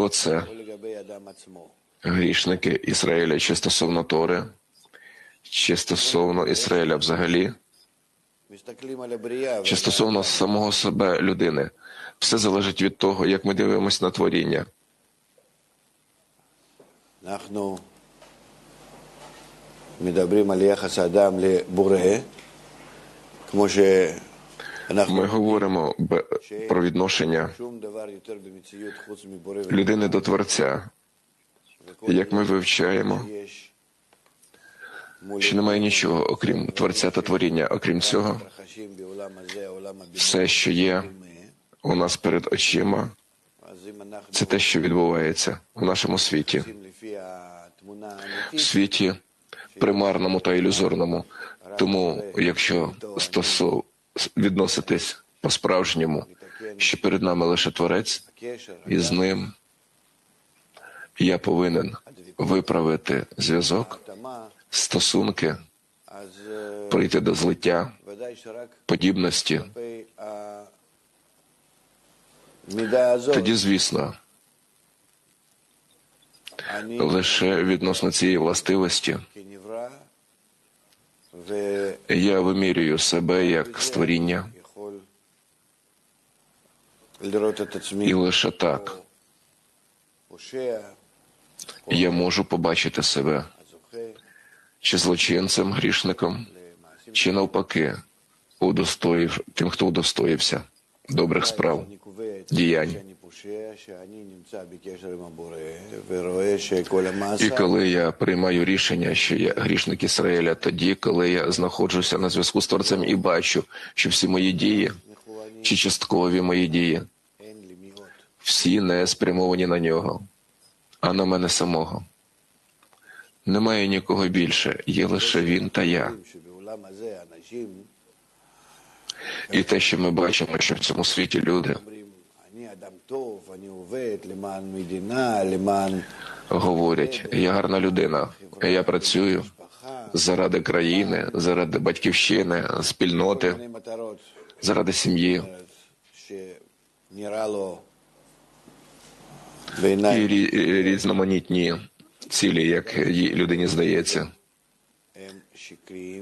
Оце грішники Ізраїля чи стосовно Тори, чи стосовно Ізраїля взагалі, чи стосовно самого себе людини. Все залежить від того, як ми дивимося на творіння. אנחנו מדברים על יחס האדם לבורא, כמו שאנחנו Ми говоримо про відношення людини до Творця. Як ми вивчаємо, що немає нічого, окрім творця та творіння, окрім цього, все, що є у нас перед очима, це те, що відбувається в нашому світі, в світі примарному та ілюзорному. Тому, якщо стосовно відноситись по-справжньому, що перед нами лише Творець, і з ним я повинен виправити зв'язок, стосунки, прийти до злиття, подібності. Тоді, звісно, лише відносно цієї властивості, я вимірюю себе як створіння. І лише так я можу побачити себе чи злочинцем, грішником, чи навпаки, удостоїв тим, хто удостоївся добрих справ, діянь. І коли я приймаю рішення, що я грішник Ізраїля, тоді коли я знаходжуся на зв'язку з творцем і бачу, що всі мої дії чи часткові мої дії, всі не спрямовані на нього, а на мене самого. Немає нікого більше, є лише він та я. І те, що ми бачимо, що в цьому світі люди. Говорять, я гарна людина, я працюю заради країни, заради батьківщини, спільноти, заради сім'ї. І різноманітні цілі, як їй людині здається,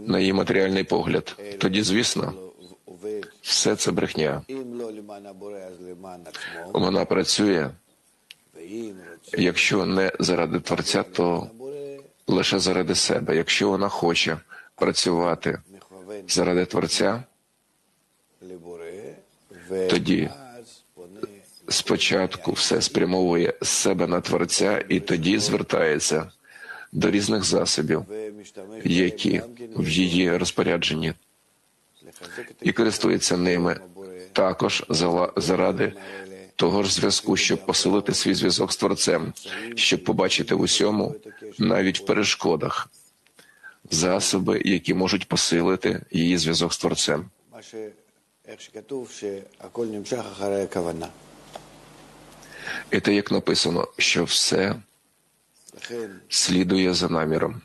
на її матеріальний погляд. Тоді, звісно, все це брехня. Вона працює, якщо не заради Творця, то лише заради себе. Якщо вона хоче працювати заради Творця, тоді спочатку все спрямовує з себе на Творця і тоді звертається до різних засобів, які в її розпорядженні, і користується ними також заради того ж зв'язку, щоб посилити свій зв'язок з творцем, щоб побачити в усьому, навіть в перешкодах, засоби, які можуть посилити її зв'язок з творцем. І те, як написано, що все слідує за наміром.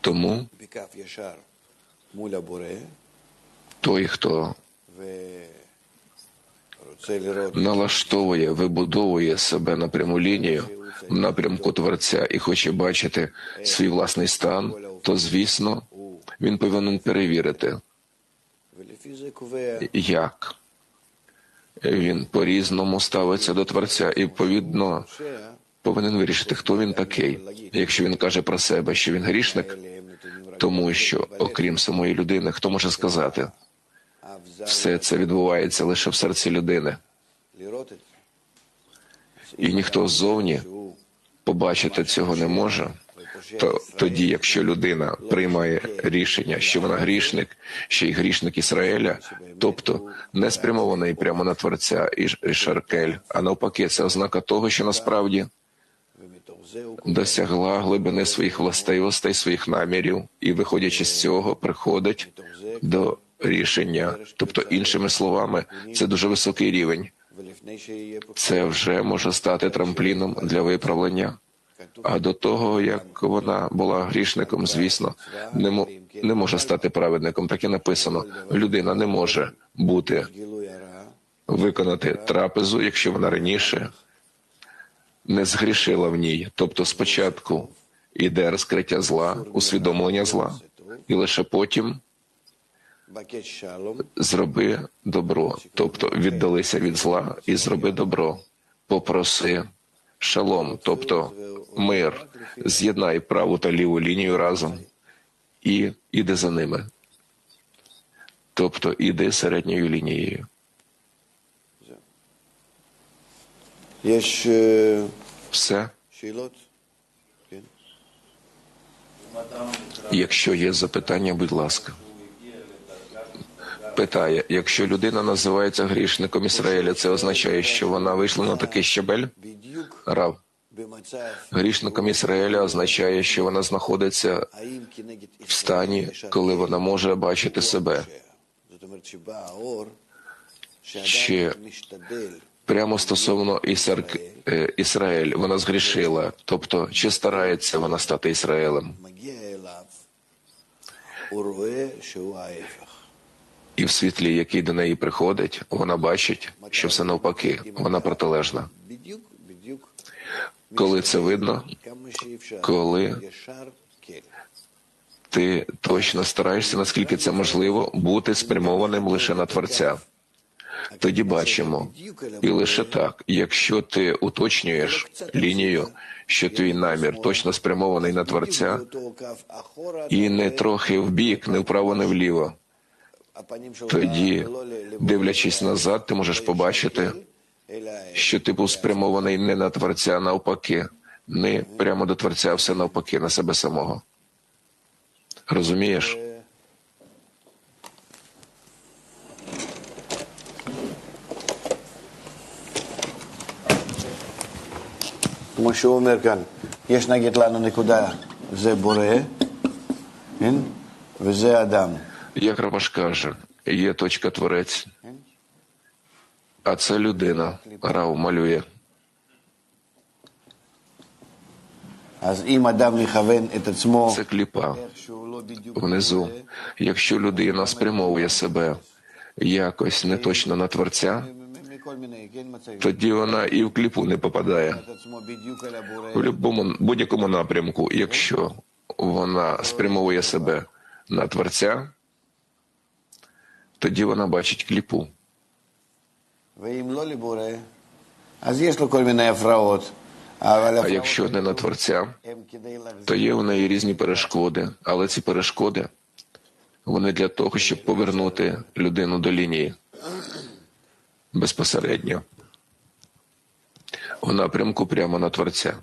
Тому той, хто налаштовує, вибудовує себе на пряму лінію в напрямку Творця і хоче бачити свій власний стан, то звісно він повинен перевірити, як він по різному ставиться до творця і відповідно повинен вирішити, хто він такий. Якщо він каже про себе, що він грішник, тому що окрім самої людини, хто може сказати? все це відбувається лише в серці людини. І ніхто ззовні побачити цього не може. То тоді, якщо людина приймає рішення, що вона грішник, ще й грішник Ізраїля, тобто не спрямований прямо на творця і Шаркель, а навпаки, це ознака того, що насправді досягла глибини своїх властивостей, своїх намірів, і, виходячи з цього, приходить до рішення, тобто, іншими словами, це дуже високий рівень. Це вже може стати трампліном для виправлення. А до того як вона була грішником, звісно, не не може стати праведником. Так і написано: людина не може бути виконати трапезу, якщо вона раніше не згрішила в ній. Тобто, спочатку йде розкриття зла, усвідомлення зла, і лише потім зроби добро, тобто віддалися від зла і зроби добро, попроси шалом, тобто мир, з'єднай праву та ліву лінію разом і іди за ними, тобто іди середньою лінією. Все. Якщо є запитання, будь ласка питає: якщо людина називається грішником Ізраїля, це означає, що вона вийшла на такий щебель? Рав. Грішником Ізраїля означає, що вона знаходиться в стані, коли вона може бачити себе. Ще прямо стосовно Ісар... Е, Ізраїль, вона згрішила, тобто чи старається вона стати Ізраїлем? і в світлі, який до неї приходить, вона бачить, що все навпаки, вона протилежна. Коли це видно, коли ти точно стараєшся, наскільки це можливо, бути спрямованим лише на творця. Тоді бачимо, і лише так, якщо ти уточнюєш лінію, що твій намір точно спрямований на творця, і не трохи вбік, не вправо, не вліво הפנים שלך Тоді, לא ל- дивлячись назад, ти можеш побачити, אלא що ти був спрямований не на Творця, а навпаки, не прямо до Творця, а все навпаки, на себе самого. Розумієш? כמו שהוא אומר כאן, יש נגיד לנו נקודה, זה בורא, כן? וזה אדם. Як Раваш каже, є точка творець, а це людина. Рав малює. Це кліпа внизу. Якщо людина спрямовує себе якось неточно на творця, тоді вона і в кліпу не попадає. В будь-якому напрямку, якщо вона спрямовує себе на творця тоді вона бачить кліпу. А якщо не на творця, то є у неї різні перешкоди, але ці перешкоди вони для того, щоб повернути людину до лінії безпосередньо. У напрямку прямо на творця.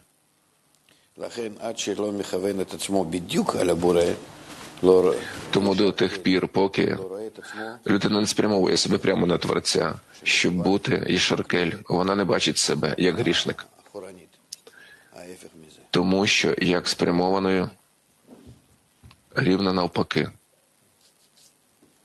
Тому до тих пір, поки людина не спрямовує себе прямо на творця, щоб бути і шаркель, вона не бачить себе як грішник, тому що як спрямованою рівно навпаки.